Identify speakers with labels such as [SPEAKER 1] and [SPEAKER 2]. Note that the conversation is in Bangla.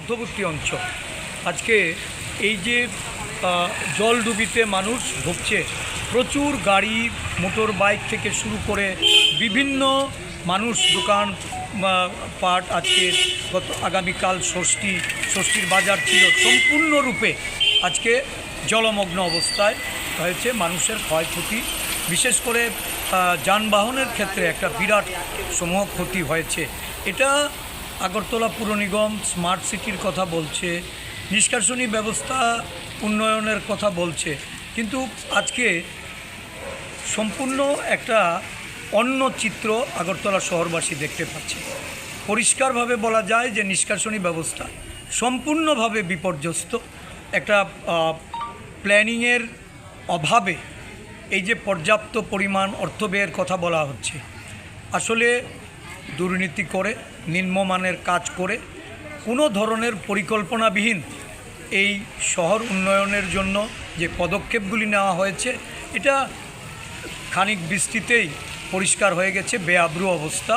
[SPEAKER 1] পার্শ্ববর্তী অঞ্চল। আজকে এই যে আহ, জলডুবিতে মানুষ ভুগছে প্রচুর গাড়ি মোটর বাইক থেকে শুরু করে বিভিন্ন মানুষ দোকান পাট আজকে গত আগামীকাল ষষ্ঠী ষষ্ঠীর বাজার ছিল সম্পূর্ণরূপে আজকে জলমগ্ন অবস্থায় হয়েছে মানুষের ক্ষয়ক্ষতি। বিশেষ করে যানবাহনের ক্ষেত্রে একটা বিরাট সমূহ ক্ষতি হয়েছে। এটা আগরতলা পুর নিগম স্মার্ট সিটির কথা বলছে, নিষ্কাশনী ব্যবস্থা উন্নয়নের কথা বলছে। কিন্তু আজকে সম্পূর্ণ একটা অন্য চিত্র আগরতলা শহরবাসী দেখতে পাচ্ছে। পরিষ্কারভাবে বলা যায় যে নিষ্কাশনী ব্যবস্থা সম্পূর্ণভাবে বিপর্যস্ত। একটা প্ল্যানিংয়ের অভাবে এই যে পর্যাপ্ত পরিমাণ অর্থ ব্যয়ের কথা বলা হচ্ছে। আসলে দুর্নীতি করে, নিম্নমানের কাজ করে, কোনো ধরনের পরিকল্পনাবিহীন এই শহর উন্নয়নের জন্য যে পদক্ষেপগুলি নেওয়া হয়েছে, এটা খানিক বৃষ্টিতেই পরিষ্কার হয়ে গেছে, বেআব্রু অবস্থা।